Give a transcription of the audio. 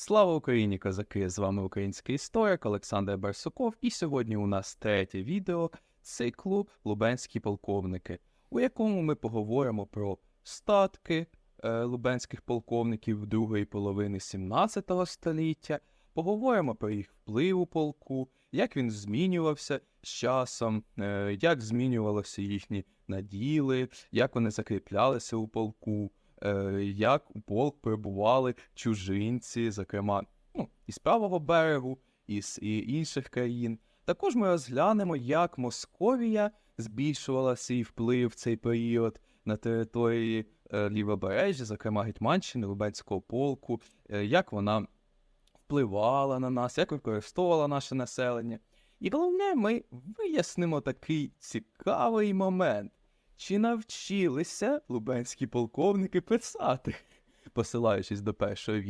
Слава Україні, козаки! З вами український історик Олександр Барсуков, і сьогодні у нас третє відео. Циклу Лубенські полковники, у якому ми поговоримо про статки е, лубенських полковників другої половини 17 століття, поговоримо про їх вплив у полку, як він змінювався з часом, е, як змінювалися їхні наділи, як вони закріплялися у полку як у полк прибували чужинці, зокрема ну, із правого берегу, із інших країн. Також ми розглянемо, як Московія збільшувала свій вплив в цей період на території е, лівобережжя, зокрема Гетьманщини, Лубенського полку, е, як вона впливала на нас, як використовувала наше населення. І головне, ми вияснимо такий цікавий момент. Чи навчилися лубенські полковники писати, посилаючись до першого відео?